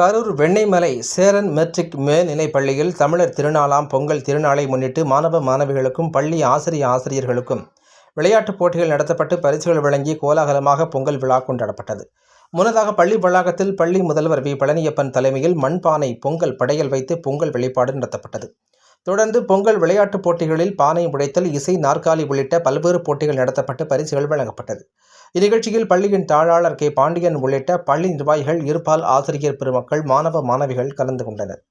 Karur Vennaimalai Cheran matric மேல்நிலைப் பள்ளியில் தமிழர் திருநாளாம் பொங்கல் திருநாளை முன்னிட்டு மாணவ மாணவிகளுக்கும் பள்ளி ஆசிரிய ஆசிரியர்களுக்கும் விளையாட்டுப் போட்டிகள் நடத்தப்பட்டு பரிசுகள் வழங்கி கோலாகலமாக பொங்கல் விழா கொண்டாடப்பட்டது. முன்னதாக பள்ளி வளாகத்தில் பள்ளி முதல்வர் வி. பழனியப்பன் தலைமையில் மண்பானை பொங்கல் படையல் வைத்து பொங்கல் வெளிப்பாடு நடத்தப்பட்டது. தொடர்ந்து பொங்கல் விளையாட்டுப் போட்டிகளில் பானை உடைத்தல் இசை நாற்காலி உள்ளிட்ட பல்வேறு போட்டிகள் நடத்தப்பட்டு பரிசுகள் வழங்கப்பட்டது. இந்நிகழ்ச்சியில் பள்ளியின் தாழாளர் கே. பாண்டியன் உள்ளிட்ட பள்ளி நிர்வாகிகள் இருபால் ஆசிரியர் பெருமக்கள் மாணவ மாணவிகள் கலந்து கொண்டனர்.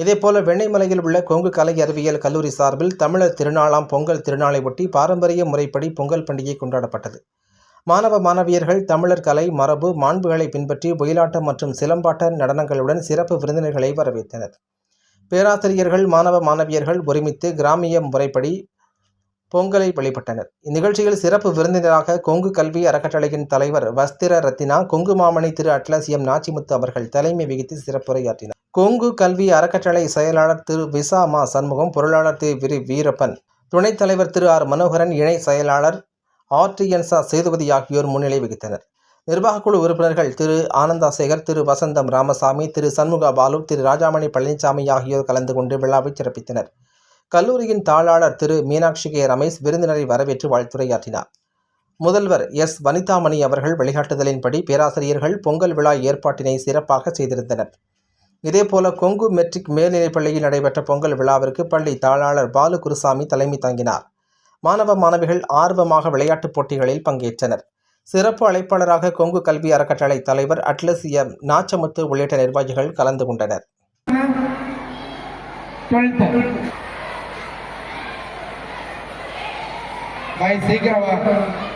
இதேபோல வெண்ணைமலையில் உள்ள கொங்கு கலை அறிவியல் கல்லூரி சார்பில் தமிழர் திருநாளாம் பொங்கல் திருநாளை ஒட்டி பாரம்பரிய முறைப்படி பொங்கல் பண்டிகை கொண்டாடப்பட்டது. மாணவ மாணவியர்கள் தமிழர் கலை மரபு மாண்புகளை பின்பற்றி ஒயிலாட்டம் மற்றும் சிலம்பாட்ட நடனங்களுடன் சிறப்பு விருந்தினர்களை வரவேற்றனர். பேராசிரியர்கள் மாணவ மாணவியர்கள் ஒருமித்து கிராமிய முறைப்படி பொங்கலை வழிபட்டனர். இந்நிகழ்ச்சியில் சிறப்பு விருந்தினராக கொங்கு கல்வி அறக்கட்டளையின் தலைவர் வஸ்திர ரத்தினா கொங்கு மாமணி திரு அட்லசியம் நாச்சிமுத்து அவர்கள் தலைமை வகித்து சிறப்புரையாற்றினார். கொங்கு கல்வி அறக்கட்டளை செயலாளர் திரு விசா மா சண்முகம் பொருளாளர் திரு விரி வீரப்பன் துணைத் தலைவர் திரு ஆர் மனோகரன் இணை செயலாளர் ஆர்டிஎன்சா சேதுபதி ஆகியோர் முன்னிலை வகித்தனர். நிர்வாகக்குழு உறுப்பினர்கள் திரு ஆனந்தா சேகர் திரு வசந்தம் ராமசாமி திரு சண்முகா பாலு திரு ராஜாமணி பழனிசாமி ஆகியோர் கலந்து கொண்டு விழாவை சிறப்பித்தனர். கல்லூரியின் தாளாளர் திரு மீனாட்சி கே ரமேஷ் விருந்தினரை வரவேற்று வாழ்த்துரையாற்றினார். முதல்வர் எஸ். வனிதாமணி அவர்கள் வழிகாட்டுதலின்படி பேராசிரியர்கள் பொங்கல் விழா ஏற்பாட்டினை சிறப்பாக செய்திருந்தனர். இதேபோல கொங்கு மெட்ரிக் மேல்நிலைப் பள்ளியில் நடைபெற்ற பொங்கல் விழாவிற்கு பள்ளி தாளாளர் பாலு குருசாமி தலைமை தாங்கினார். மாணவ மாணவிகள் ஆர்வமாக விளையாட்டுப் போட்டிகளில் பங்கேற்றனர். சிறப்பு அழைப்பாளராக கொங்கு கல்வி அறக்கட்டளை தலைவர் அட்லஸ் எம். நாச்சமுத்து உள்ளிட்ட நிர்வாகிகள் கலந்து கொண்டனர். vai se gravar.